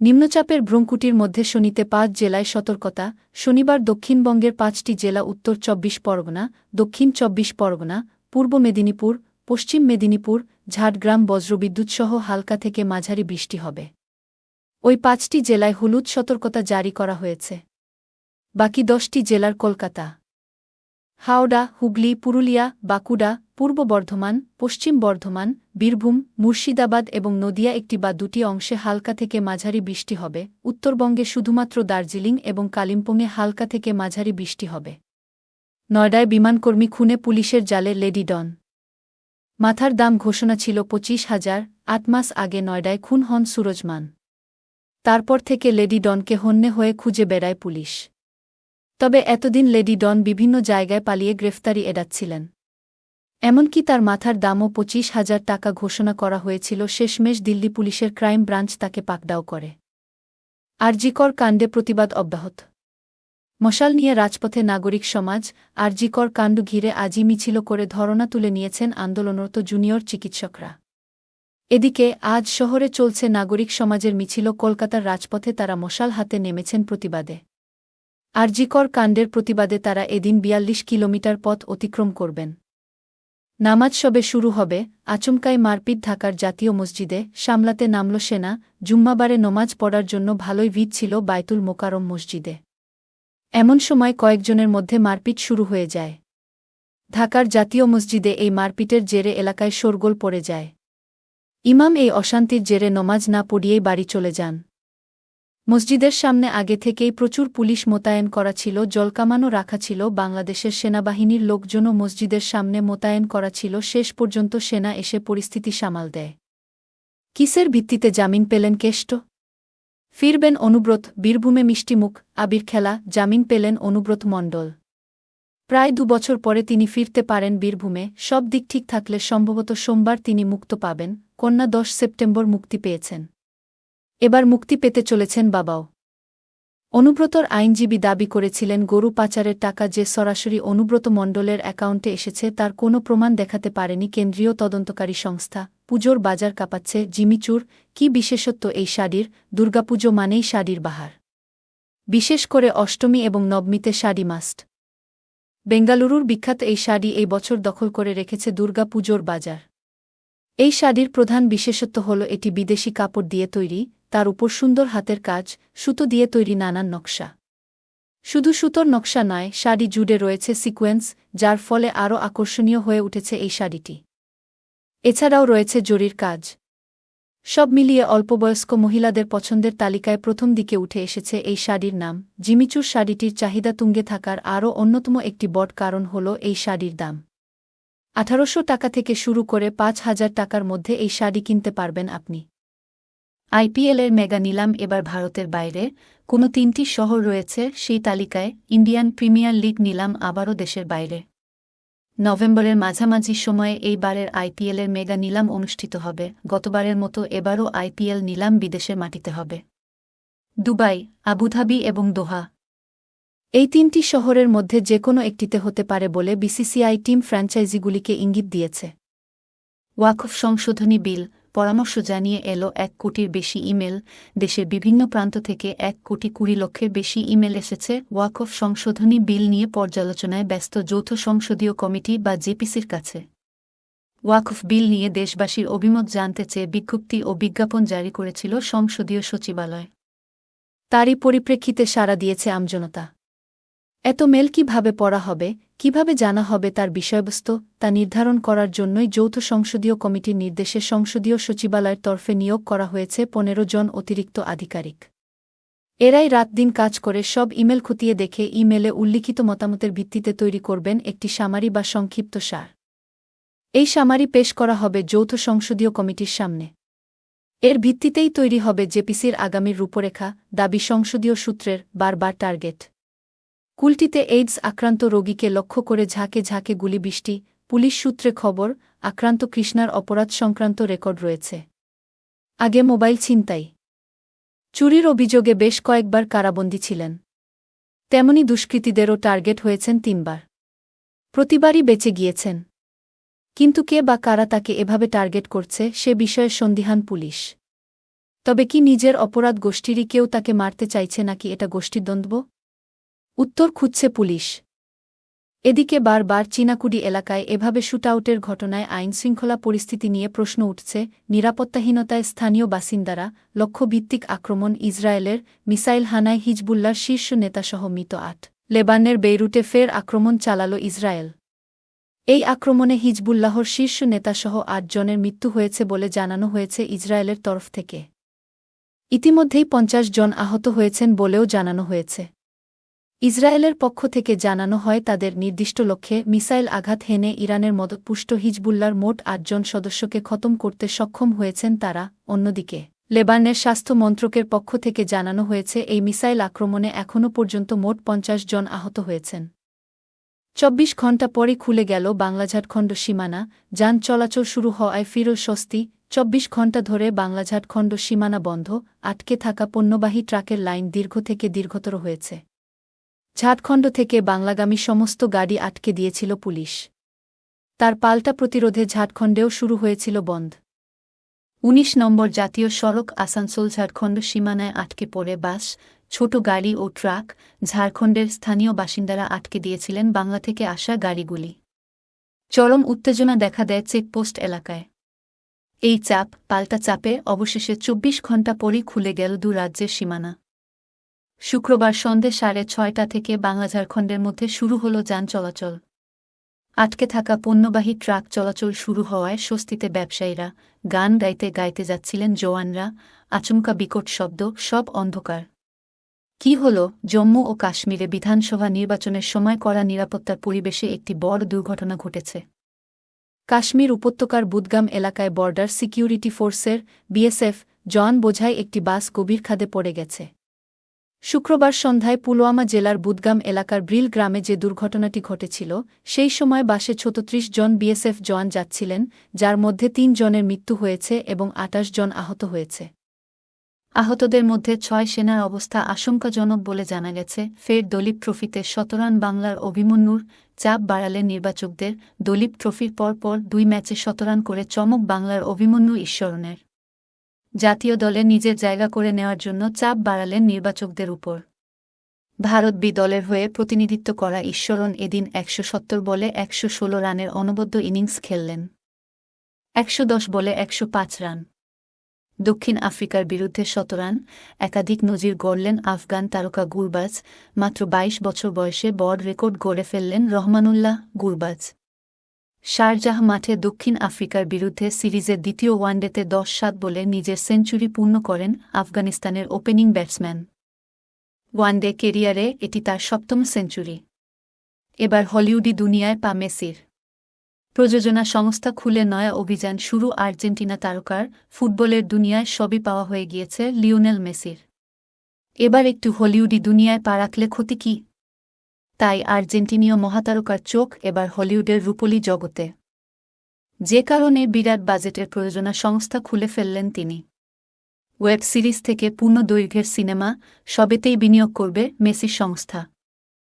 নিম্নচাপের ব্রঙ্কুটির মধ্যে শনিতে পাঁচ জেলায় সতর্কতা, শনিবার দক্ষিণবঙ্গের পাঁচটি জেলা উত্তর চব্বিশ পরগনা, দক্ষিণ চব্বিশ পরগনা, পূর্ব মেদিনীপুর, পশ্চিম মেদিনীপুর, ঝাড়গ্রাম বজ্রবিদ্যুৎসহ হালকা থেকে মাঝারি বৃষ্টি হবে। ওই পাঁচটি জেলায় হলুদ সতর্কতা জারি করা হয়েছে। বাকি দশটি জেলার কলকাতা হাওড়া, হুগলি, পুরুলিয়া, বাঁকুড়া, পূর্ব বর্ধমান, পশ্চিম বর্ধমান, বীরভূম, মুর্শিদাবাদ এবং নদিয়া একটি বা দুটি অংশে হালকা থেকে মাঝারি বৃষ্টি হবে। উত্তরবঙ্গে শুধুমাত্র দার্জিলিং এবং কালিম্পংয়ে হালকা থেকে মাঝারি বৃষ্টি হবে। নয়ডায় বিমানকর্মী খুনে পুলিশের জালে লেডি ডন। মাথার দাম ঘোষণা ছিল পঁচিশ হাজার। আট মাস আগে নয়ডায় খুন হন সুরজমান। তারপর থেকে লেডি ডনকে হন্যে হয়ে খুঁজে বেড়ায় পুলিশ। তবে এতদিন লেডি ডন বিভিন্ন জায়গায় পালিয়ে গ্রেফতারি এড়াচ্ছিলেন। এমনকি তার মাথার দামও পঁচিশ হাজার টাকা ঘোষণা করা হয়েছিল শেষমেশ দিল্লি পুলিশের ক্রাইম ব্রাঞ্চ তাকে পাকডাও করে। আরজিকর কাণ্ডে প্রতিবাদ অব্যাহত। মশাল নিয়ে রাজপথে নাগরিক সমাজ, আরজিকর কাণ্ড ঘিরে আজই মিছিল করে ধরনা তুলে নিয়েছেন আন্দোলনরত জুনিয়র চিকিৎসকরা। এদিকে আজ শহরে চলছে নাগরিক সমাজের মিছিল, কলকাতার রাজপথে তারা মশাল হাতে নেমেছেন প্রতিবাদে। আরজিকর কাণ্ডের প্রতিবাদে তারা এদিন বিয়াল্লিশ কিলোমিটার পথ অতিক্রম করবেন। নামাজ সবে শুরু হবে, আচমকাই মারপিট ঢাকার জাতীয় মসজিদে সামলাতে নামল সেনা, জুম্মাবারে নমাজ পড়ার জন্য ভালোই ভিড় ছিল বাইতুল মোকারম মসজিদে। এমন সময় কয়েকজনের মধ্যে মারপিট শুরু হয়ে যায়। ঢাকার জাতীয় মসজিদে এই মারপিটের জেরে এলাকায় শোরগোল পড়ে যায়। ইমাম এই অশান্তির জেরে নমাজ না পড়িয়েই বাড়ি চলে যান। মসজিদের সামনে আগে থেকেই প্রচুর পুলিশ মোতায়েন করা ছিল, জলকামানও রাখা ছিল, বাংলাদেশের সেনাবাহিনীর লোকজনও মসজিদের সামনে মোতায়েন করা ছিল, শেষ পর্যন্ত সেনা এসে পরিস্থিতি সামাল দেয়। কিসের ভিত্তিতে জামিন পেলেন কেষ্ট? ফিরবেন অনুব্রত, বীরভূমে মিষ্টিমুখ আবির খেলা, জামিন পেলেন অনুব্রত মণ্ডল। প্রায় দুবছর পরে তিনি ফিরতে পারেন বীরভূমে, সব দিক ঠিক থাকলে সম্ভবত সোমবার তিনি মুক্ত পাবেন, কন্যা দশ সেপ্টেম্বর মুক্তি পেয়েছেন। এবার মুক্তি পেতে চলেছেন বাবাও। অনুব্রতর আইনজীবী দাবি করেছিলেন, গরু পাচারের টাকা যে সরাসরি অনুব্রত মণ্ডলের অ্যাকাউন্টে এসেছে তার কোনো প্রমাণ দেখাতে পারেনি কেন্দ্রীয় তদন্তকারী সংস্থা। পুজোর বাজার কাঁপাচ্ছে জিমিচুর কি বিশেষত্ব এই শাড়ির? দুর্গাপুজো মানেই শাড়ির বাহার। বিশেষ করে অষ্টমী এবং নবমীতে শাড়ি মাস্ট। বেঙ্গালুরুর বিখ্যাত এই শাড়ি এই বছর দখল করে রেখেছে দুর্গাপুজোর বাজার। এই শাড়ির প্রধান বিশেষত্ব হল এটি বিদেশি কাপড় দিয়ে তৈরি, তার উপর সুন্দর হাতের কাজ, সুতো দিয়ে তৈরি নানান নকশা। শুধু সুতোর নকশা নয়, শাড়ি জুড়ে রয়েছে সিকোয়েন্স, যার ফলে আরও আকর্ষণীয় হয়ে উঠেছে এই শাড়িটি। এছাড়াও রয়েছে জরির কাজ। সব মিলিয়ে অল্পবয়স্ক মহিলাদের পছন্দের তালিকায় প্রথম দিকে উঠে এসেছে এই শাড়ির নাম। জিমিচুর শাড়িটির চাহিদা তুঙ্গে থাকার আরও অন্যতম একটি বড় কারণ হল এই শাড়ির দাম। আঠারোশো টাকা থেকে শুরু করে পাঁচ হাজার টাকার মধ্যে এই শাড়ি কিনতে পারবেন আপনি। আইপিএলের মেগা নিলাম এবার ভারতের বাইরে, কোনো তিনটি শহর রয়েছে সেই তালিকায় ইন্ডিয়ান প্রিমিয়ার লিগ নিলাম আবারও দেশের বাইরে। নভেম্বরের মাঝামাঝি সময়ে এইবারের আইপিএলের মেগা নিলাম অনুষ্ঠিত হবে, গতবারের মতো এবারও আইপিএল নিলাম বিদেশের মাটিতে হবে। দুবাই, আবুধাবি এবং দোহা। এই তিনটি শহরের মধ্যে যে কোনো একটিতে হতে পারে বলে বিসিসিআই টিম ফ্র্যাঞ্চাইজিগুলিকে ইঙ্গিত দিয়েছে। ওয়াকফ সংশোধনী বিল, পরামর্শ জানিয়ে এলো এক কোটির বেশি ইমেল, দেশের বিভিন্ন প্রান্ত থেকে এক কোটি কুড়ি লক্ষের বেশি ইমেল এসেছে। ওয়াকফ সংশোধনী বিল নিয়ে পর্যালোচনায় ব্যস্ত যৌথ সংসদীয় কমিটি বা জেপিসির কাছে। ওয়াকফ বিল নিয়ে দেশবাসীর অভিমত জানতে চেয়ে বিজ্ঞপ্তি ও বিজ্ঞাপন জারি করেছিল সংসদীয় সচিবালয়। তারই পরিপ্রেক্ষিতে সাড়া দিয়েছে আমজনতা। এত মেল কীভাবে পড়া হবে, কীভাবে জানা হবে তার বিষয়বস্তু, তা নির্ধারণ করার জন্যই যৌথ সংসদীয় কমিটির নির্দেশে সংসদীয় সচিবালয়ের তরফে নিয়োগ করা হয়েছে পনেরো জন অতিরিক্ত আধিকারিক। এরাই রাত দিন কাজ করে সব ইমেল খতিয়ে দেখে ইমেলে উল্লিখিত মতামতের ভিত্তিতে তৈরি করবেন একটি সামারি বা সংক্ষিপ্ত সার। এই সামারি পেশ করা হবে যৌথ সংসদীয় কমিটির সামনে। এর ভিত্তিতেই তৈরি হবে জেপিসির আগামীর রূপরেখা, দাবি সংসদীয় সূত্রের বারবার টার্গেট। কুলটিতে এইডস আক্রান্ত রোগীকে লক্ষ্য করে ঝাঁকে ঝাঁকে গুলিবৃষ্টি, পুলিশ সূত্রে খবর, আক্রান্ত কৃষ্ণার অপরাধ সংক্রান্ত রেকর্ড রয়েছে। আগে মোবাইল ছিনতাই। চুরির অভিযোগে বেশ কয়েকবার কারাবন্দী ছিলেন। তেমনি দুষ্কৃতীদেরও টার্গেট হয়েছেন তিনবার। প্রতিবারই বেঁচে গিয়েছেন। কিন্তু কে বা কারা তাকে এভাবে টার্গেট করছে সে বিষয়ে সন্দিহান পুলিশ। তবে কি নিজের অপরাধ গোষ্ঠীরই কেউ তাকে মারতে চাইছে নাকি এটা গোষ্ঠীদ্বন্দ্ব? উত্তর খুঁজছে পুলিশ। এদিকে বারবার চিনাকুডি এলাকায় এভাবে শুটআউটের ঘটনায় আইনশৃঙ্খলা পরিস্থিতি নিয়ে প্রশ্ন উঠছে, নিরাপত্তাহীনতায় স্থানীয় বাসিন্দারা, লক্ষ্যভিত্তিক আক্রমণ ইসরায়েলের মিসাইল হানায় হিজবুল্লার শীর্ষ নেতাসহ মৃত আট। লেবানের বেইরুটে ফের আক্রমণ চালাল ইসরায়েল। এই আক্রমণে হিজবুল্লাহর শীর্ষ নেতাসহ আটজনের মৃত্যু হয়েছে বলে জানানো হয়েছে ইসরায়েলের তরফ থেকে। ইতিমধ্যেই পঞ্চাশ জন আহত হয়েছেন বলেও জানানো হয়েছে। ইসরায়েলের পক্ষ থেকে জানানো হয় তাদের নির্দিষ্ট লক্ষ্যে মিসাইল আঘাত হেনে ইরানের মদতপুষ্ট হিজবুল্লার মোট আটজন সদস্যকে খতম করতে সক্ষম হয়েছেন তারা। অন্যদিকে লেবানের স্বাস্থ্য মন্ত্রকের পক্ষ থেকে জানানো হয়েছে, এই মিসাইল আক্রমণে এখনও পর্যন্ত মোট পঞ্চাশ জন আহত হয়েছেন। চব্বিশ ঘণ্টা পরে খুলে গেল বাংলাঝাটখণ্ড সীমানা, যান চলাচল শুরু হওয়ায় ফিরো স্বস্তি, চব্বিশ ঘণ্টা ধরে বাংলাঝাটখণ্ড সীমানা বন্ধ, আটকে থাকা পণ্যবাহী ট্রাকের লাইন দীর্ঘ থেকে দীর্ঘতর হয়েছে। ঝাড়খণ্ড থেকে বাংলাগামী সমস্ত গাড়ি আটকে দিয়েছিল পুলিশ। তার পাল্টা প্রতিরোধে ঝাড়খণ্ডেও শুরু হয়েছিল বন্ধ। ১৯ নম্বর জাতীয় সড়ক আসানসোল ঝাড়খণ্ড সীমানায় আটকে পড়ে বাস, ছোট গাড়ি ও ট্রাক ঝাড়খণ্ডের স্থানীয় বাসিন্দারা আটকে দিয়েছিলেন বাংলা থেকে আসা গাড়িগুলি। চরম উত্তেজনা দেখা দেয় চেকপোস্ট এলাকায়। এই চাপ পাল্টা চাপে অবশেষে চব্বিশ ঘণ্টা পরই খুলে গেল দু রাজ্যের সীমানা। শুক্রবার সন্ধে সাড়ে ছয়টা থেকে বাংলা ঝাড়খণ্ডের মধ্যে শুরু হল যান চলাচল। আটকে থাকা পণ্যবাহী ট্রাক চলাচল শুরু হওয়ায় স্বস্তিতে ব্যবসায়ীরা গান গাইতে গাইতে যাচ্ছিলেন জওয়ানরা। আচমকা বিকট শব্দ, সব অন্ধকার। কি হল? জম্মু ও কাশ্মীরে বিধানসভা নির্বাচনের সময় করা নিরাপত্তার পরিবেশে একটি বড় দুর্ঘটনা ঘটেছে। কাশ্মীর উপত্যকার বুদগাম এলাকায় বর্ডার সিকিউরিটি ফোর্সের বিএসএফ জন বোঝায় একটি বাস গভীর খাদে পড়ে গেছে। শুক্রবার সন্ধ্যায় পুলওয়ামা জেলার বুদগাম এলাকার ব্রিল গ্রামে যে দুর্ঘটনাটি ঘটেছিল, সেই সময় বাসে ছত্রিশ জন বিএসএফ জওয়ান যাচ্ছিলেন, যার মধ্যে তিন জনের মৃত্যু হয়েছে এবং আটাশ জন আহত হয়েছে। আহতদের মধ্যে ছয় সেনার অবস্থা আশঙ্কাজনক বলে জানা গেছে। ফের দলীপ ট্রফিতে শতরান বাংলার অভিমন্যুর চাপ বাড়ালেন নির্বাচকদের দলীপ ট্রফির পরপর দুই ম্যাচে শতরান করে চমক বাংলার অভিমন্যু ঈশ্বরনের জাতীয় দলে নিজের জায়গা করে নেওয়ার জন্য চাপ বাড়ালেন নির্বাচকদের উপর। ভারত বি দলের হয়ে প্রতিনিধিত্ব করা ঈশ্বরন এদিন একশো সত্তর বলে একশো ষোলো রানের অনবদ্য ইনিংস খেললেন। একশো দশ বলে একশো পাঁচ রান। দক্ষিণ আফ্রিকার বিরুদ্ধে শতরান একাধিক নজির গড়লেন আফগান তারকা গুরবাজ, মাত্র ২২ বছর বয়সে বড় রেকর্ড গড়ে ফেললেন রহমানুল্লাহ গুরবাজ। শারজাহ মাঠে দক্ষিণ আফ্রিকার বিরুদ্ধে সিরিজের দ্বিতীয় ওয়ানডেতে দশ সাত বলে নিজের সেঞ্চুরি পূর্ণ করেন আফগানিস্তানের ওপেনিং ব্যাটসম্যান। ওয়ানডে কেরিয়ারে এটি তার সপ্তম সেঞ্চুরি। এবার হলিউডি দুনিয়ায় পা মেসির। প্রযোজনা সংস্থা খুলে নয়া অভিযান শুরু আর্জেন্টিনা তারকার ফুটবলের দুনিয়ায় সবই পাওয়া হয়ে গিয়েছে লিওনেল মেসির। এবার একটু হলিউডি দুনিয়ায় পা রাখলে ক্ষতি কি? তাই আর্জেন্টিনীয় মহাতারকার চোখ এবার হলিউডের রূপলি জগতে। যে কারণে বিরাট বাজেটের প্রয়োজনা সংস্থা খুলে ফেললেন তিনি। ওয়েব সিরিজ থেকে পূর্ণ দৈর্ঘ্যের সিনেমা সবেতেই বিনিয়োগ করবে মেসির সংস্থা।